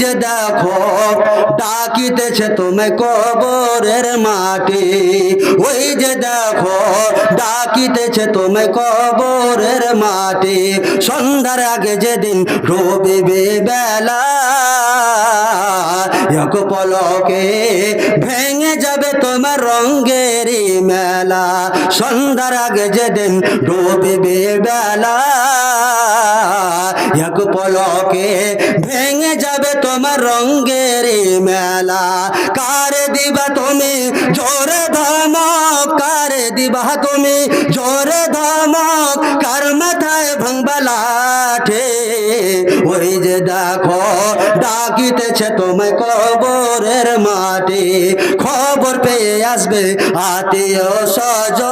যে দেখো, ডাকিতেছে তুমি কবরের মাটি। ওই যে দেখো, ডাকিতেছে তুমি কবরের মাটি। সন্ধ্যার আগে যেদিন রবি বেলা এক পলকে ভেঙে যাবে তোমার রঙ্গের মেলা। সন্ধ্যার আগে যেদিন ডুবিবে বেলা, এক পলকে ভেঙে যাবে তোমার রঙ্গের মেলা। কারে দিবা তুমি? জোরে ধমক। কারে দিবা তুমি? জোরে ধমক। ওই যে দেখো ডাকিতেছে তোমায় কবরের মাটি। খবর পেয়ে আসবে আত্মীয় স্বজন।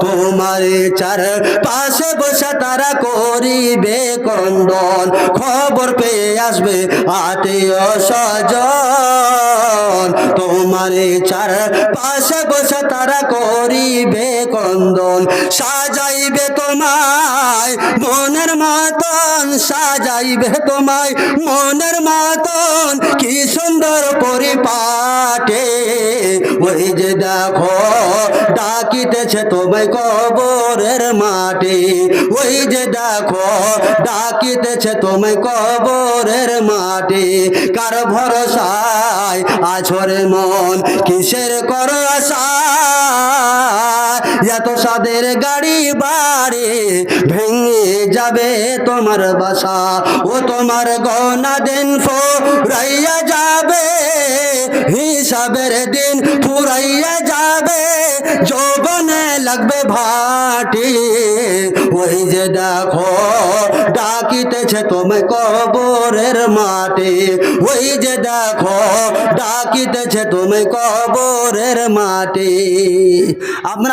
তোমার চার পাশে বসে তারা করিবে কন্দন। খবর পেয়ে আসবে আত্মীয় স্বজন। তোমার চার পাশে বসে তারা করিবে কন্দন। সাজাইবে তোমায় মনের মতন সাজাইবে তোমায় মনের মতন। কি সুন্দর পরিপাটে। ওই যে দেখো, ডাকিতেছে তোমায় কবরের মাটি ওই যে দেখো, ডাকিতেছে তোমায় কবরের মাটি কার ভরসায় আছরে মন? কিসের কর আশা এত সাদের গাড়ি বাড়ি, ভেঙে যাবে তোমার বাসা ও তোমার গনা দিন ফুরাইয়া যাবে। হিসাবের দিন ফুরাইয়া যাবে। যৌবনে লাগবে ভাটি। ওই যে দেখো, ডাকিতেছে তোমায় কবরের মাটি। ওই যে দেখো, ডাকিতেছে তুমি কবরের মাটি। আপনার